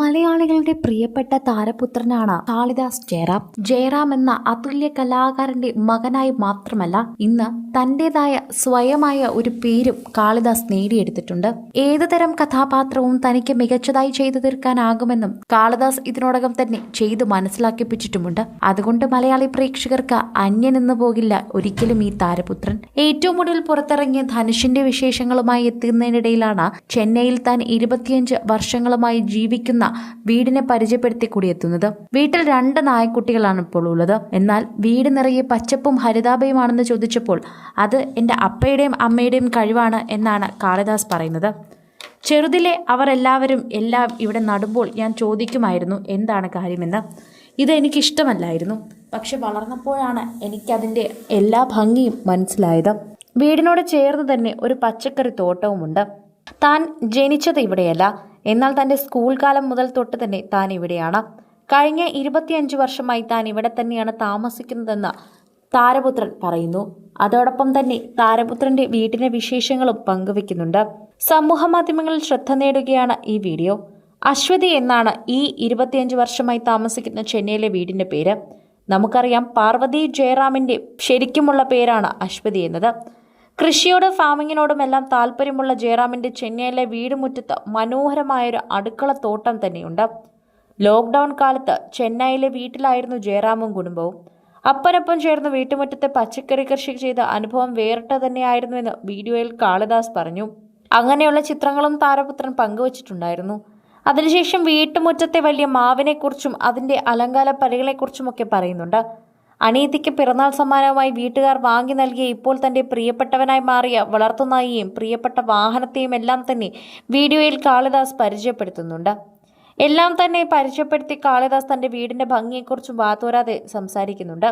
മലയാളികളുടെ പ്രിയപ്പെട്ട താരപുത്രനാണ് കാളിദാസ് ജയറാം. ജയറാം എന്ന അതുല്യ കലാകാരന്റെ മകനായി മാത്രമല്ല ഇന്ന് തന്റേതായ സ്വയമായ ഒരു പേരും കാളിദാസ് നേടിയെടുത്തിട്ടുണ്ട്. ഏതുതരം കഥാപാത്രവും തനിക്ക് മികച്ചതായി ചെയ്തു തീർക്കാനാകുമെന്നും കാളിദാസ് ഇതിനോടകം തന്നെ ചെയ്തു മനസ്സിലാക്കിപ്പിച്ചിട്ടുമുണ്ട്. അതുകൊണ്ട് മലയാളി പ്രേക്ഷകർക്ക് അന്യനെന്നു പോകില്ല ഒരിക്കലും ഈ താരപുത്രൻ. ഏറ്റവും ഒടുവിൽ പുറത്തിറങ്ങിയ ധനുഷിന്റെ വിശേഷങ്ങളുമായി എത്തുന്നതിനിടയിലാണ് ചെന്നൈയിൽ താൻ ഇരുപത്തിയഞ്ച് വർഷങ്ങളുമായി ജീവിക്കുന്ന വീടിനെ പരിചയപ്പെടുത്തി കൂടിയെത്തുന്നത്. വീട്ടിൽ രണ്ട് നായക്കുട്ടികളാണ് ഇപ്പോൾ ഉള്ളത്. എന്നാൽ വീട് നിറയെ പച്ചപ്പും ഹരിതാഭയുമാണെന്ന് ചോദിച്ചപ്പോൾ അത് എന്റെ അപ്പയുടെയും അമ്മയുടെയും കഴിവാണ് എന്നാണ് കാളിദാസ് പറയുന്നത്. ചെറുതിലെ അവർ എല്ലാവരും എല്ലാം ഇവിടെ നടുമ്പോൾ ഞാൻ ചോദിക്കുമായിരുന്നു എന്താണ് കാര്യമെന്ന്. ഇത് എനിക്കിഷ്ടമല്ലായിരുന്നു. പക്ഷെ വളർന്നപ്പോഴാണ് എനിക്കതിന്റെ എല്ലാ ഭംഗിയും മനസ്സിലായത്. വീടിനോട് ചേർന്ന് തന്നെ ഒരു പച്ചക്കറി തോട്ടവുമുണ്ട്. താൻ ജനിച്ചത് ഇവിടെയല്ല. എന്നാൽ തന്റെ സ്കൂൾ കാലം മുതൽ തൊട്ട് തന്നെ താൻ ഇവിടെയാണ്. കഴിഞ്ഞ ഇരുപത്തിയഞ്ച് വർഷമായി താൻ ഇവിടെ തന്നെയാണ് താമസിക്കുന്നതെന്ന് താരപുത്രൻ പറയുന്നു. അതോടൊപ്പം തന്നെ താരപുത്രന്റെ വീട്ടിലെ വിശേഷങ്ങളും പങ്കുവെക്കുന്നുണ്ട്. സമൂഹ മാധ്യമങ്ങളിൽ ശ്രദ്ധ നേടുകയാണ് ഈ വീഡിയോ. അശ്വതി എന്നാണ് ഈ ഇരുപത്തിയഞ്ച് വർഷമായി താമസിക്കുന്ന ചെന്നൈയിലെ വീടിന്റെ പേര്. നമുക്കറിയാം പാർവതി ജയറാമിന്റെ ശരിക്കുമുള്ള പേരാണ് അശ്വതി എന്നത്. കൃഷിയോടും ഫാമിങ്ങിനോടും എല്ലാം താല്പര്യമുള്ള ജയറാമിന്റെ ചെന്നൈയിലെ വീടുമുറ്റത്ത് മനോഹരമായൊരു അടുക്കള തോട്ടം തന്നെയുണ്ട്. ലോക്ക്ഡൗൺ കാലത്ത് ചെന്നൈയിലെ വീട്ടിലായിരുന്നു ജയറാമും കുടുംബവും. അപ്പനൊപ്പം ചേർന്ന് വീട്ടുമുറ്റത്തെ പച്ചക്കറി കൃഷി ചെയ്ത അനുഭവം വേറിട്ട തന്നെയായിരുന്നുവെന്ന് വീഡിയോയിൽ കാളിദാസ് പറഞ്ഞു. അങ്ങനെയുള്ള ചിത്രങ്ങളും താരപുത്രൻ പങ്കുവച്ചിട്ടുണ്ടായിരുന്നു. അതിനുശേഷം വീട്ടുമുറ്റത്തെ വലിയ മാവിനെക്കുറിച്ചും അതിന്റെ അലങ്കാര പലികളെക്കുറിച്ചുമൊക്കെ പറയുന്നുണ്ട്. അനീതിക്ക് പിറന്നാൾ സമ്മാനവുമായി വീട്ടുകാർ വാങ്ങി നൽകിയ ഇപ്പോൾ തന്റെ പ്രിയപ്പെട്ടവനായി മാറിയ വളർത്തുനായിയെയും പ്രിയപ്പെട്ട വാഹനത്തെയും എല്ലാം തന്നെ വീഡിയോയിൽ കാളിദാസ് പരിചയപ്പെടുത്തുന്നുണ്ട്. എല്ലാം തന്നെ പരിചയപ്പെടുത്തി കാളിദാസ് തന്റെ വീടിന്റെ ഭംഗിയെക്കുറിച്ചും വാതോരാതെ സംസാരിക്കുന്നുണ്ട്.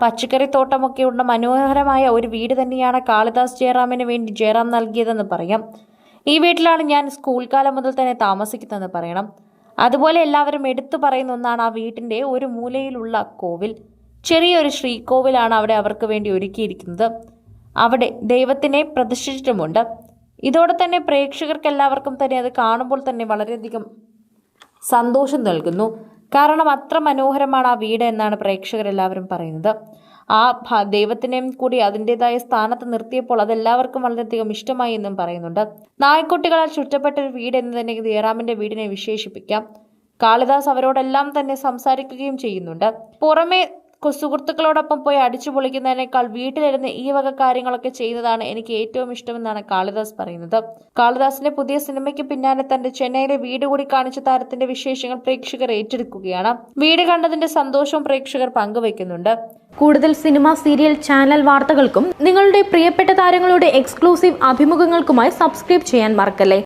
പച്ചക്കറി തോട്ടമൊക്കെയുള്ള മനോഹരമായ ഒരു വീട് തന്നെയാണ് കാളിദാസ് ജയറാമിന് വേണ്ടി ജയറാം നൽകിയതെന്ന് പറയാം. ഈ വീട്ടിലാണ് ഞാൻ സ്കൂൾ കാലം മുതൽ തന്നെ താമസിക്കുന്നതെന്ന് പറയണം. അതുപോലെ എല്ലാവരും എടുത്തു പറയുന്ന ഒന്നാണ് ആ വീട്ടിന്റെ ഒരു മൂലയിലുള്ള കോവിൽ. ചെറിയൊരു ശ്രീകോവിലാണ് അവിടെ അവർക്ക് വേണ്ടി ഒരുക്കിയിരിക്കുന്നത്. അവിടെ ദൈവത്തിനെ പ്രതിഷ്ഠിച്ചിട്ടുമുണ്ട്. ഇതോടെ തന്നെ പ്രേക്ഷകർക്ക് എല്ലാവർക്കും തന്നെ അത് കാണുമ്പോൾ തന്നെ വളരെയധികം സന്തോഷം നൽകുന്നു. കാരണം അത്ര മനോഹരമാണ് ആ വീട് എന്നാണ് പ്രേക്ഷകരെല്ലാവരും പറയുന്നത്. ആ ദൈവത്തിനെയും കൂടി അതിന്റെതായ സ്ഥാനത്ത് നിർത്തിയപ്പോൾ അതെല്ലാവർക്കും വളരെയധികം ഇഷ്ടമായി എന്നും പറയുന്നുണ്ട്. നായ്ക്കുട്ടികളാൽ ചുറ്റപ്പെട്ട ഒരു വീട് എന്ന് തന്നെ ജയറാമിന്റെ വീടിനെ വിശേഷിപ്പിക്കാം. കാളിദാസ് അവരോടെല്ലാം തന്നെ സംസാരിക്കുകയും ചെയ്യുന്നുണ്ട്. പുറമെ സുഹൃത്തുക്കളോടൊപ്പം പോയി അടിച്ചു പൊളിക്കുന്നതിനേക്കാൾ വീട്ടിലിരുന്ന് ഈ വക കാര്യങ്ങളൊക്കെ ചെയ്യുന്നതാണ് എനിക്ക് ഏറ്റവും ഇഷ്ടമെന്നാണ് കാളിദാസ് പറയുന്നത്. കാളിദാസിന്റെ പുതിയ സിനിമയ്ക്ക് പിന്നാലെ തന്റെ ചെന്നൈയിലെ വീട് കൂടി കാണിച്ച താരത്തിന്റെ വിശേഷങ്ങൾ പ്രേക്ഷകർ ഏറ്റെടുക്കുകയാണ്. വീട് കണ്ടതിന്റെ സന്തോഷവും പ്രേക്ഷകർ പങ്കുവയ്ക്കുന്നുണ്ട്. കൂടുതൽ സിനിമ സീരിയൽ ചാനൽ വാർത്തകൾക്കും നിങ്ങളുടെ പ്രിയപ്പെട്ട താരങ്ങളുടെ എക്സ്ക്ലൂസീവ് അഭിമുഖങ്ങൾക്കുമായി സബ്സ്ക്രൈബ് ചെയ്യാൻ മറക്കല്ലേ?